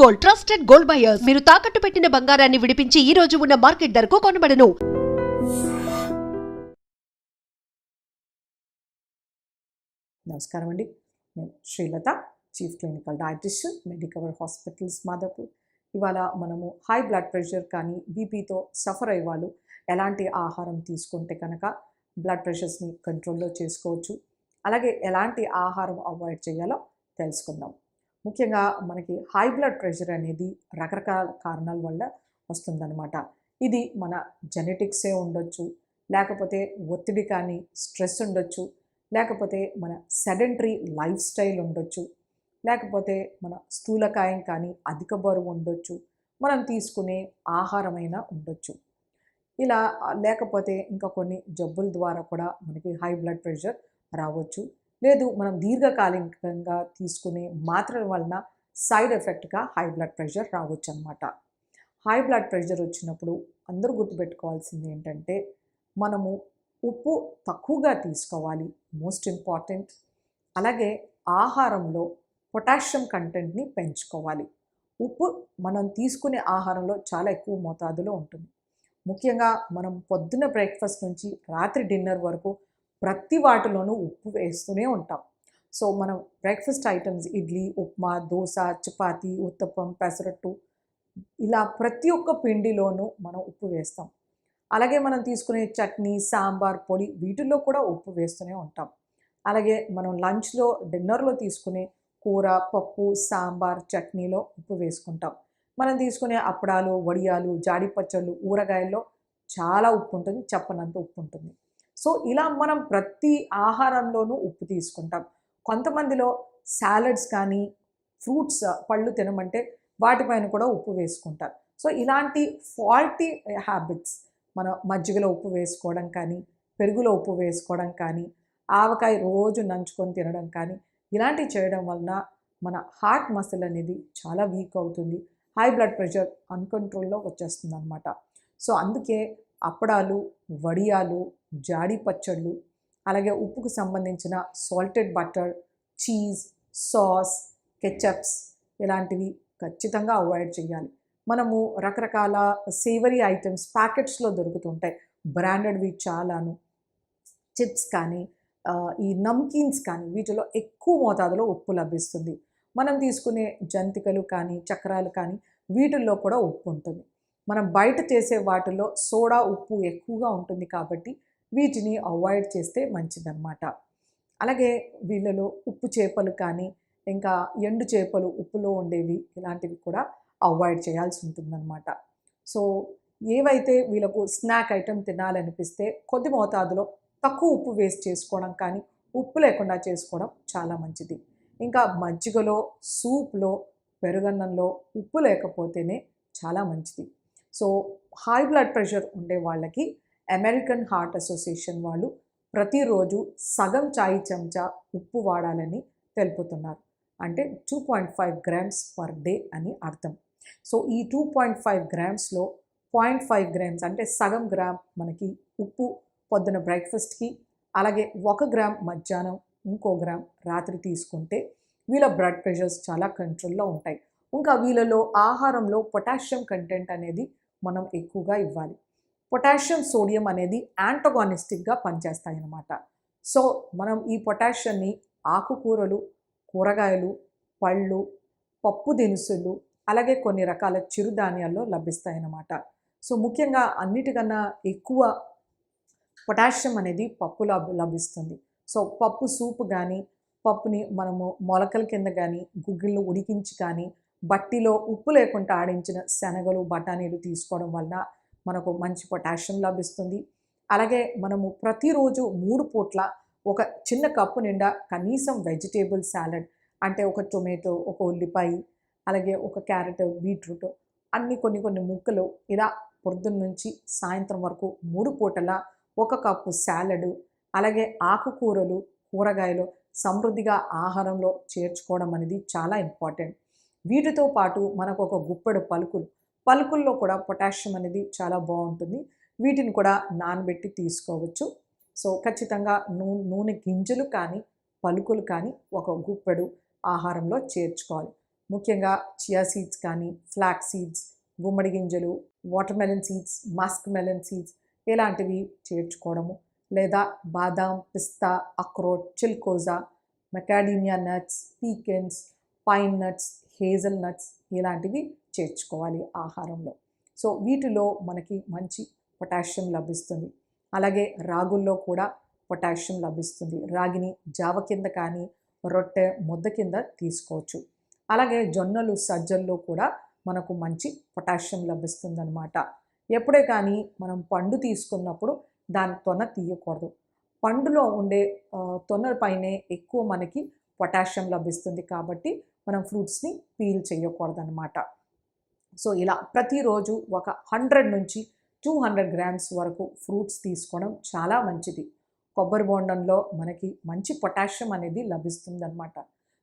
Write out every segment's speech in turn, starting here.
Gold trusted gold buyers మీరు తాకట్టు పెట్టిన బంగారాన్ని విడిపించి ఈ రోజు ఉన్న మార్కెట్ ధరకు కొనబడను. నమస్కారం అండి నేను Srilatha chief clinical dietitian Medicover hospitals Madhapur ఇవాళ మనము హై బ్లడ్ ప్రెషర్ కానీ బీపీతో సఫర్ అయ్యే వాళ్ళు ఎలాంటి ఆహారం తీసుకుంటే కనుక బ్లడ్ ప్రెషర్స్ని కంట్రోల్లో చేసుకోవచ్చు. అలాగే ఎలాంటి ఆహారం అవాయిడ్ చేయాలో తెలుసుకుందాం. ముఖ్యంగా మనకి హై బ్లడ్ ప్రెషర్ అనేది రకరకాల కారణాల వల్ల వస్తుందన్నమాట. ఇది మన జెనెటిక్సే ఉండొచ్చు లేకపోతే ఒత్తిడి కానీ స్ట్రెస్ ఉండొచ్చు లేకపోతే మన సెడెంటరీ లైఫ్ స్టైల్ ఉండొచ్చు లేకపోతే మన స్థూలకాయం కానీ అధిక బరువు ఉండొచ్చు మనం తీసుకునే ఆహారమైనా ఉండొచ్చు. ఇలా లేకపోతే ఇంకా కొన్ని జబ్బుల ద్వారా కూడా మనకి హై బ్లడ్ ప్రెషర్ రావచ్చు. లేదు మనం దీర్ఘకాలికంగా తీసుకునే మాత్రల వలన సైడ్ ఎఫెక్ట్గా హై బ్లడ్ ప్రెషర్ రావచ్చు అనమాట హై బ్లడ్ ప్రెషర్ వచ్చినప్పుడు అందరూ గుర్తుపెట్టుకోవాల్సింది ఏంటంటే మనము ఉప్పు తక్కువగా తీసుకోవాలి మోస్ట్ ఇంపార్టెంట్. అలాగే ఆహారంలో పొటాషియం కంటెంట్ని పెంచుకోవాలి. ఉప్పు మనం తీసుకునే ఆహారంలో చాలా ఎక్కువ మోతాదులో ఉంటుంది. ముఖ్యంగా మనం పొద్దున బ్రేక్ఫాస్ట్ నుంచి రాత్రి డిన్నర్ వరకు ప్రతి వాటిలోనూ ఉప్పు వేస్తూనే ఉంటాం. సో మనం బ్రేక్ఫాస్ట్ ఐటమ్స్ ఇడ్లీ ఉప్మా దోశ చపాతి ఉత్తప్పం పెసరట్టు ఇలా ప్రతి ఒక్క పిండిలోనూ మనం ఉప్పు వేస్తాం. అలాగే మనం తీసుకునే చట్నీ సాంబార్ పొడి వీటిల్లో కూడా ఉప్పు వేస్తూనే ఉంటాం. అలాగే మనం లంచ్లో డిన్నర్లో తీసుకునే కూర పప్పు సాంబార్ చట్నీలో ఉప్పు వేసుకుంటాం. మనం తీసుకునే అప్పడాలు వడియాలు జాడి పచ్చళ్ళు ఊరగాయల్లో చాలా ఉప్పు ఉంటుంది చెప్పనంత ఉప్పు ఉంటుంది. సో ఇలా మనం ప్రతి ఆహారంలోనూ ఉప్పు తీసుకుంటాం. కొంతమందిలో సాలడ్స్ కానీ ఫ్రూట్స్ పళ్ళు తినమంటే వాటిపైన కూడా ఉప్పు వేసుకుంటారు. సో ఇలాంటి ఫాల్టీ హ్యాబిట్స్ మన మజ్జిగలో ఉప్పు వేసుకోవడం కానీ పెరుగులో ఉప్పు వేసుకోవడం కానీ ఆవకాయ రోజు నంచుకొని తినడం కానీ ఇలాంటివి చేయడం వలన మన హార్ట్ మసిల్ అనేది చాలా వీక్ అవుతుంది. హై బ్లడ్ ప్రెషర్ అన్కంట్రోల్లో వచ్చేస్తుంది అనమాట సో అందుకే అప్పడాలు వడియాలు జాడి పచ్చళ్ళు అలాగే ఉప్పుకు సంబంధించిన salted butter cheese sauce ketchups ఇలాంటివి ఖచ్చితంగా అవాయిడ్ చేయాలి. మనము రకరకాల సేవరీ ఐటమ్స్ ప్యాకెట్స్లో దొరుకుతుంటాయి. బ్రాండెడ్వి చాలాను. చిప్స్ కానీ ఈ నమ్కీన్స్ కానీ వీటిలో ఎక్కువ మోతాదులో ఉప్పు లభిస్తుంది. మనం తీసుకునే జంతికలు కానీ చక్రాలు కానీ వీటిల్లో కూడా ఉప్పు ఉంటుంది. మనం బయట చేసే వాటిలో సోడా ఉప్పు ఎక్కువగా ఉంటుంది కాబట్టి వీటిని అవాయిడ్ చేస్తే మంచిదన్నమాట. అలాగే వీళ్ళలో ఉప్పు చేపలు కానీ ఇంకా ఎండు చేపలు ఉప్పులో ఉండేవి ఇలాంటివి కూడా అవాయిడ్ చేయాల్సి ఉంటుందన్నమాట. సో ఏవైతే వీళ్ళకు స్నాక్ ఐటెం తినాలనిపిస్తే కొద్ది మోతాదులో తక్కువ ఉప్పు వేస్ట్ చేసుకోవడం కానీ ఉప్పు లేకుండా చేసుకోవడం చాలా మంచిది. ఇంకా మజ్జిగలో సూప్లో పెరుగన్నంలో ఉప్పు లేకపోతేనే చాలా మంచిది. సో హై బ్లడ్ ప్రెషర్ ఉండే వాళ్ళకి అమెరికన్ హార్ట్ అసోసియేషన్ వాళ్ళు ప్రతిరోజు సగం చాయ్ చెంచా ఉప్పు వాడాలని తెలుపుతున్నారు. అంటే two point five grams per day అని అర్థం. సో ఈ టూ పాయింట్ ఫైవ్ గ్రామ్స్లో పాయింట్ ఫైవ్ గ్రామ్స్ అంటే సగం గ్రామ్ మనకి ఉప్పు పొద్దున బ్రేక్ఫాస్ట్కి అలాగే ఒక గ్రామ్ మధ్యాహ్నం ఇంకో గ్రామ్ రాత్రి తీసుకుంటే వీళ్ళ బ్లడ్ ప్రెషర్స్ చాలా కంట్రోల్లో ఉంటాయి. ఇంకా వీళ్ళలో ఆహారంలో పొటాషియం కంటెంట్ అనేది మనం ఎక్కువగా ఇవ్వాలి. పొటాషియం సోడియం అనేది యాంటగానిస్టిక్గా పనిచేస్తాయి అన్నమాట సో మనం ఈ పొటాషియంని ఆకుకూరలు కూరగాయలు పళ్ళు పప్పు దినుసులు అలాగే కొన్ని రకాల చిరుధాన్యాల్లో లభిస్తాయన్నమాట. సో ముఖ్యంగా అన్నిటికన్నా ఎక్కువ పొటాషియం అనేది పప్పులో లభిస్తుంది. సో పప్పు సూప్ కానీ పప్పుని మనము మొలకల కింద కానీ గుగ్గిళ్ళు ఉడికించి కానీ బట్టిలో ఉప్పు లేకుండా ఆడించిన శనగలు బఠానీలు తీసుకోవడం వలన మనకు మంచి పొటాషియం లభిస్తుంది. అలాగే మనము ప్రతిరోజు మూడు పూట్ల ఒక చిన్న కప్పు నిండా కనీసం వెజిటేబుల్ సాలడ్ అంటే ఒక టొమాటో ఒక ఉల్లిపాయ అలాగే ఒక క్యారెట్ బీట్రూట్ అన్ని కొన్ని కొన్ని ముక్కలు ఇలా పొద్దున్న నుంచి సాయంత్రం వరకు మూడు పూటల ఒక కప్పు సాలడ్ అలాగే ఆకుకూరలు కూరగాయలు సమృద్ధిగా ఆహారంలో చేర్చుకోవడం అనేది చాలా ఇంపార్టెంట్. వీటితో పాటు మనకు ఒక గుప్పెడు పలుకులు. పలుకుల్లో కూడా పొటాషియం అనేది చాలా బాగుంటుంది. వీటిని కూడా నానబెట్టి తీసుకోవచ్చు. సో ఖచ్చితంగా నూ నూనె గింజలు కానీ పలుకులు కానీ ఒక గుప్పెడు ఆహారంలో చేర్చుకోవాలి. ముఖ్యంగా చియా సీడ్స్ కానీ ఫ్లాక్ సీడ్స్ గుమ్మడి గింజలు watermelon seeds Musk melon seeds ఇలాంటివి చేర్చుకోవడము. లేదా బాదాం పిస్తా అక్రోట్ చిల్కోజా macadamia nuts pecans pine nuts hazelnuts ఇలాంటివి చేర్చుకోవాలి ఆహారంలో. సో వీటిలో మనకి మంచి పొటాషియం లభిస్తుంది. అలాగే రాగుల్లో కూడా పొటాషియం లభిస్తుంది. రాగిని జావ కింద కానీ రొట్టె ముద్ద కింద తీసుకోవచ్చు. అలాగే జొన్నలు సజ్జల్లో కూడా మనకు మంచి పొటాషియం లభిస్తుందన్నమాట. ఎప్పుడే కానీ మనం పండు తీసుకున్నప్పుడు దాని తొన తీయకూడదు. పండులో ఉండే ఆ, తొన పైనే ఎక్కువ మనకి పొటాషియం లభిస్తుంది కాబట్టి మనం ఫ్రూట్స్ని పీల్ చేయకూడదనమాట సో ఇలా ప్రతిరోజు ఒక హండ్రెడ్ నుంచి టూ హండ్రెడ్ గ్రామ్స్ వరకు ఫ్రూట్స్ తీసుకోవడం చాలా మంచిది. కొబ్బరి బోండంలో మనకి మంచి పొటాషియం అనేది లభిస్తుందన్నమాట.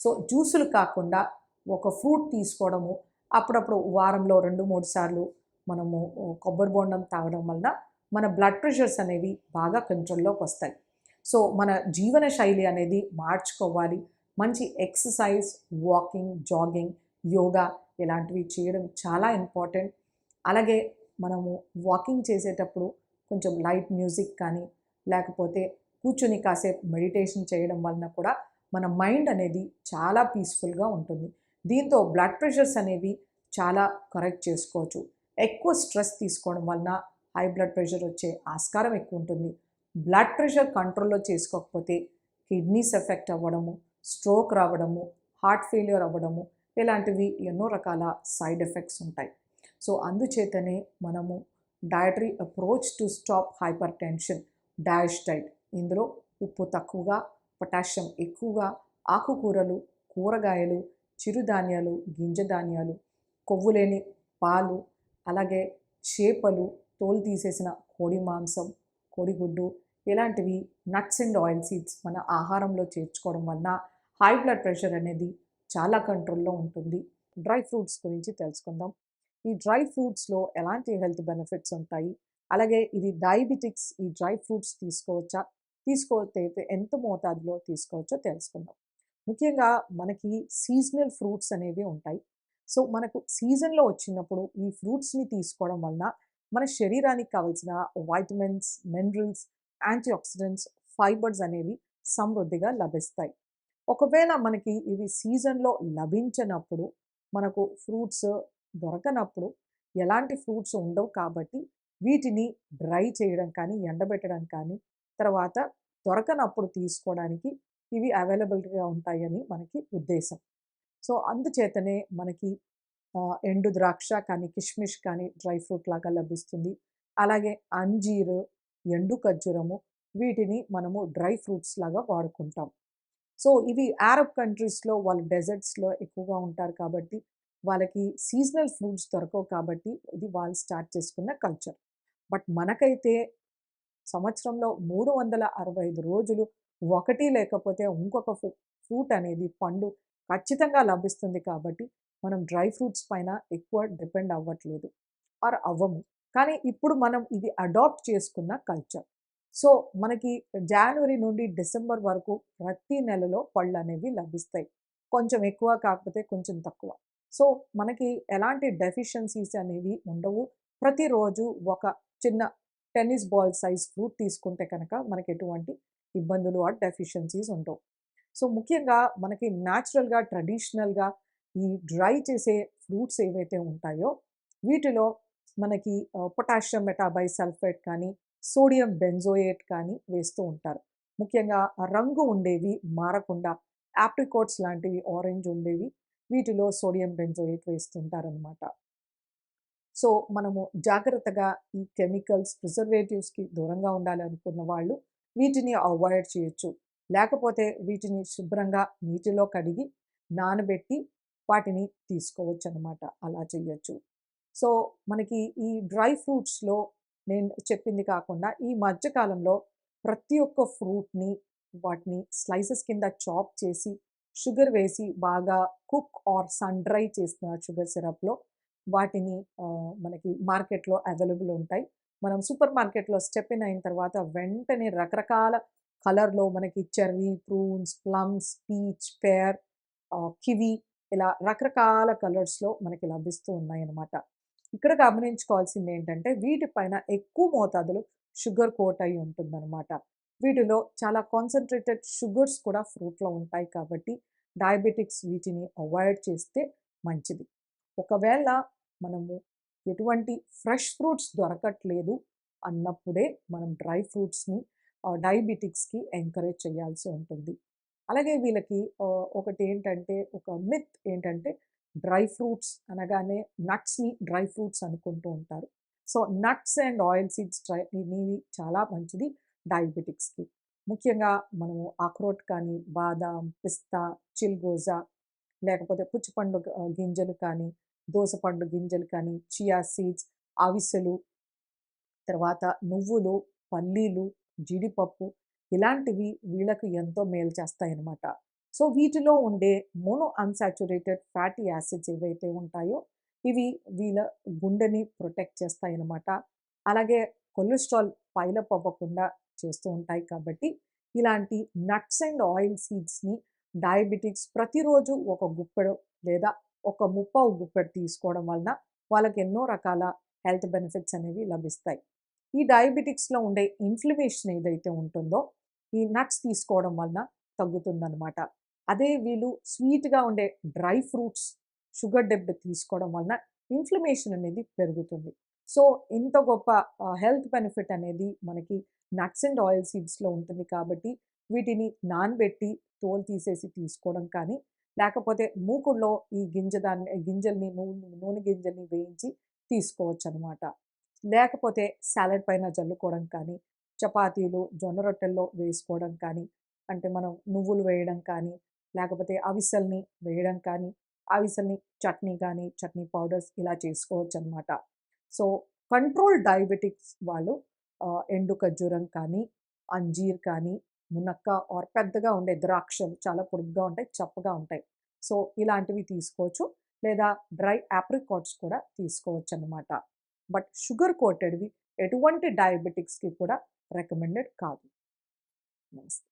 సో జ్యూసులు కాకుండా ఒక ఫ్రూట్ తీసుకోవడము అప్పుడప్పుడు వారంలో రెండు మూడు సార్లు మనము కొబ్బరి బోండం తాగడం వలన మన బ్లడ్ ప్రెషర్స్ అనేవి బాగా కంట్రోల్లోకి వస్తాయి. సో మన జీవన శైలి అనేది మార్చుకోవాలి. మంచి ఎక్సర్సైజ్ వాకింగ్ జాగింగ్ యోగా ఇలాంటివి చేయడం చాలా ఇంపార్టెంట్. అలాగే మనము వాకింగ్ చేసేటప్పుడు కొంచెం లైట్ మ్యూజిక్ కానీ లేకపోతే కూర్చొని కాసేపు మెడిటేషన్ చేయడం వలన కూడా మన మైండ్ అనేది చాలా పీస్ఫుల్గా ఉంటుంది. దీంతో బ్లడ్ ప్రెషర్స్ అనేవి చాలా కరెక్ట్ చేసుకోవచ్చు. ఎక్కువ స్ట్రెస్ తీసుకోవడం వలన హై బ్లడ్ ప్రెషర్ వచ్చే ఆస్కారం ఎక్కువ ఉంటుంది. బ్లడ్ ప్రెషర్ కంట్రోల్లో చేసుకోకపోతే కిడ్నీస్ ఎఫెక్ట్ అవ్వడము స్ట్రోక్ రావడము హార్ట్ ఫెయిల్యూర్ అవ్వడము ఇలాంటివి ఎన్నో రకాల సైడ్ ఎఫెక్ట్స్ ఉంటాయి. సో అందుచేతనే మనము dietary approach to stop hypertension DASH diet. ఇందులో ఉప్పు తక్కువగా పొటాషియం ఎక్కువగా ఆకుకూరలు కూరగాయలు చిరుధాన్యాలు గింజ ధాన్యాలు కొవ్వు లేని పాలు అలాగే చేపలు తోలు తీసేసిన కోడి మాంసం కోడిగుడ్డు ఇలాంటివి నట్స్ అండ్ ఆయిల్ సీడ్స్ మన ఆహారంలో చేర్చుకోవడం వలన హై బ్లడ్ ప్రెషర్ అనేది చాలా కంట్రోల్లో ఉంటుంది. డ్రై ఫ్రూట్స్ గురించి తెలుసుకుందాం. ఈ డ్రై ఫ్రూట్స్లో ఎలాంటి హెల్త్ బెనిఫిట్స్ ఉంటాయి? అలాగే ఇది డయాబెటిక్స్ ఈ డ్రై ఫ్రూట్స్ తీసుకోవచ్చా? తీసుకోతే ఎంత మోతాదులో తీసుకోవచ్చో తెలుసుకుందాం. ముఖ్యంగా మనకి సీజనల్ ఫ్రూట్స్ అనేవి ఉంటాయి. సో మనకు సీజన్లో వచ్చినప్పుడు ఈ ఫ్రూట్స్ని తీసుకోవడం వలన మన శరీరానికి కావాల్సిన vitamins minerals antioxidants fibres అనేవి సమృద్ధిగా లభిస్తాయి. ఒకవేళ మనకి ఇవి సీజన్లో లభించినప్పుడు మనకు ఫ్రూట్స్ దొరకనప్పుడు ఎలాంటి ఫ్రూట్స్ ఉండవు కాబట్టి వీటిని డ్రై చేయడం కానీ ఎండబెట్టడం కానీ తర్వాత దొరకనప్పుడు తీసుకోవడానికి ఇవి అవైలబిలిటీగా ఉంటాయని మనకి ఉద్దేశం. సో అందుచేతనే మనకి ఎండు ద్రాక్ష కానీ కిష్మిష్ కానీ డ్రై ఫ్రూట్ లాగా లభిస్తుంది. అలాగే అంజీరు ఎండు ఖర్జూరము వీటిని మనము డ్రై ఫ్రూట్స్ లాగా వాడుకుంటాం. సో ఇవి అరబ్ కంట్రీస్లో వాళ్ళు డెజర్ట్స్లో ఎక్కువగా ఉంటారు కాబట్టి వాళ్ళకి సీజనల్ ఫ్రూట్స్ దొరకవు కాబట్టి ఇది వాళ్ళు స్టార్ట్ చేసుకున్న కల్చర్ బట్ మనకైతే సంవత్సరంలో మూడు వందల అరవై ఐదు రోజులు ఒకటి లేకపోతే ఇంకొక ఫ్రూట్ అనేది పండు ఖచ్చితంగా లభిస్తుంది కాబట్టి మనం డ్రై ఫ్రూట్స్ పైన ఎక్కువ డిపెండ్ అవ్వట్లేదు. ఆర్ అవ్వము. కానీ ఇప్పుడు మనం ఇది అడాప్ట్ చేసుకున్న కల్చర్ సో మనకి జనవరి నుండి డిసెంబర్ వరకు ప్రతి నెలలో పళ్ళు అనేవి లభిస్తాయి. కొంచెం ఎక్కువ కాకపోతే కొంచెం తక్కువ. సో మనకి ఎలాంటి డెఫిషియన్సీస్ అనేవి ఉండవు. ప్రతిరోజు ఒక చిన్న టెన్నిస్ బాల్ సైజ్ ఫ్రూట్ తీసుకుంటే కనుక మనకి ఎటువంటి ఇబ్బందులు ఆ డెఫిషియన్సీస్ ఉండవు. సో ముఖ్యంగా మనకి న్యాచురల్గా ట్రెడిషనల్గా ఈ డ్రై చేసే ఫ్రూట్స్ ఏవైతే ఉంటాయో వీటిలో మనకి పొటాషియం మెటాబై సల్ఫేట్ కానీ సోడియం బెంజోయేట్ కానీ వేస్తూ ఉంటారు. ముఖ్యంగా రంగు ఉండేవి మారకుండా యాప్రికోట్స్ లాంటివి ఆరెంజ్ ఉండేవి వీటిలో సోడియం బెంజోయేట్ వేస్తుంటారనమాట సో మనము జాగ్రత్తగా ఈ కెమికల్స్ ప్రిజర్వేటివ్స్కి దూరంగా ఉండాలి అనుకున్న వాళ్ళు వీటిని అవాయిడ్ చేయొచ్చు. లేకపోతే వీటిని శుభ్రంగా నీటిలో కడిగి నానబెట్టి వాటిని తీసుకోవచ్చు అనమాట అలా చేయొచ్చు. సో మనకి ఈ డ్రై ఫ్రూట్స్లో నేను చెప్పింది కాకుండా ఈ మధ్యకాలంలో ప్రతి ఒక్క ఫ్రూట్ని వాటిని స్లైసెస్ కింద చాప్ చేసి షుగర్ వేసి బాగా కుక్ ఆర్ సన్ డ్రై చేస్తున్నారు షుగర్ సిరప్లో వాటిని మనకి మార్కెట్లో అవైలబుల్ ఉంటాయి. మనం సూపర్ మార్కెట్లో స్టెప్ ఇన్ అయిన తర్వాత వెంటనే రకరకాల కలర్లో మనకి cherry prunes plums peach pear kiwi ఇలా రకరకాల కలర్స్లో మనకి లభిస్తూ ఉన్నాయి అన్నమాట ఇక్కడ గమనించుకోవాల్సింది ఏంటంటే వీటిపైన ఎక్కువ మోతాదులో షుగర్ కోట్ అయి ఉంటుందన్నమాట. వీటిలో చాలా కాన్సన్ట్రేటెడ్ షుగర్స్ కూడా ఫ్రూట్లో ఉంటాయి కాబట్టి డయాబెటిక్స్ వీటిని అవాయిడ్ చేస్తే మంచిది. ఒకవేళ మనము ఎటువంటి ఫ్రెష్ ఫ్రూట్స్ దొరకట్లేదు అన్నప్పుడే మనం డ్రై ఫ్రూట్స్ని డయాబెటిక్స్కి ఎంకరేజ్ చేయాల్సి ఉంటుంది. అలాగే వీళ్ళకి ఒకటి ఏంటంటే ఒక మిత్ ఏంటంటే డ్రై ఫ్రూట్స్ అనగానే నట్స్ని డ్రై ఫ్రూట్స్ అనుకుంటూ ఉంటారు. So nuts and oil seeds dry ఇవి చాలా మంచిది డయాబెటిక్స్కి. ముఖ్యంగా మనము అక్రోట్ కానీ బాదాం పిస్తా చిల్గోజా లేకపోతే పుచ్చిపండు గింజలు కానీ దోసపండు గింజలు కానీ చియా సీడ్స్ అవిసెలు తర్వాత నువ్వులు పల్లీలు జీడిపప్పు ఇలాంటివి వీళ్ళకు ఎంతో మేలు చేస్తాయి అన్నమాట సో వీటిలో ఉండే మోనో అన్సాచురేటెడ్ ఫ్యాటీ యాసిడ్స్ ఏవైతే ఉంటాయో ఇవి వీళ్ళ గుండెని ప్రొటెక్ట్ చేస్తాయి అన్నమాట అలాగే కొలెస్ట్రాల్ పైలప్ అవ్వకుండా చేస్తూ ఉంటాయి కాబట్టి ఇలాంటి నట్స్ అండ్ ఆయిల్ సీడ్స్ని డయాబెటిక్స్ ప్రతిరోజు ఒక గుప్పెడు లేదా ఒక ముప్పావు గుప్పెడు తీసుకోవడం వలన వాళ్ళకి ఎన్నో రకాల హెల్త్ బెనిఫిట్స్ అనేవి లభిస్తాయి. ఈ డయాబెటిక్స్లో ఉండే ఇన్ఫ్లమేషన్ ఏదైతే ఉంటుందో ఈ నట్స్ తీసుకోవడం వలన తగ్గుతుందన్నమాట. అదే వీళ్ళు స్వీట్గా ఉండే డ్రై ఫ్రూట్స్ షుగర్ డెబ్ తీసుకోవడం వలన ఇన్ఫ్లమేషన్ అనేది పెరుగుతుంది. సో ఇంత గొప్ప హెల్త్ బెనిఫిట్ అనేది మనకి నట్స్ అండ్ ఆయిల్ సీడ్స్లో ఉంటుంది కాబట్టి వీటిని నానబెట్టి తోలు తీసేసి తీసుకోవడం కానీ లేకపోతే మూకుడులో ఈ గింజ దాన్ని గింజల్ని నూనె నూనె గింజల్ని వేయించి తీసుకోవచ్చు అనమాట లేకపోతే సాలడ్ పైన జల్లుకోవడం కానీ చపాతీలు జొన్న రొట్టెల్లో వేసుకోవడం కానీ అంటే మనం నువ్వులు వేయడం కానీ లేకపోతే అవిసెల్ని వేయడం కానీ అవిసల్ని చట్నీ కానీ చట్నీ పౌడర్స్ ఇలా చేసుకోవచ్చు అనమాట సో కంట్రోల్ డయాబెటిక్స్ వాళ్ళు ఎండు ఖర్జూరం కానీ అంజీర్ కానీ మునక్క ఆర్ పెద్దగా ఉండే ద్రాక్షలు చాలా పొడుగ్గా ఉంటాయి చప్పగా ఉంటాయి. సో ఇలాంటివి తీసుకోవచ్చు. లేదా డ్రై యాప్రికాట్స్ కూడా తీసుకోవచ్చు అనమాట బట్ షుగర్ కోటెడ్వి ఎటువంటి డయాబెటిక్స్కి కూడా రికమెండెడ్ కాదు. నమస్తే.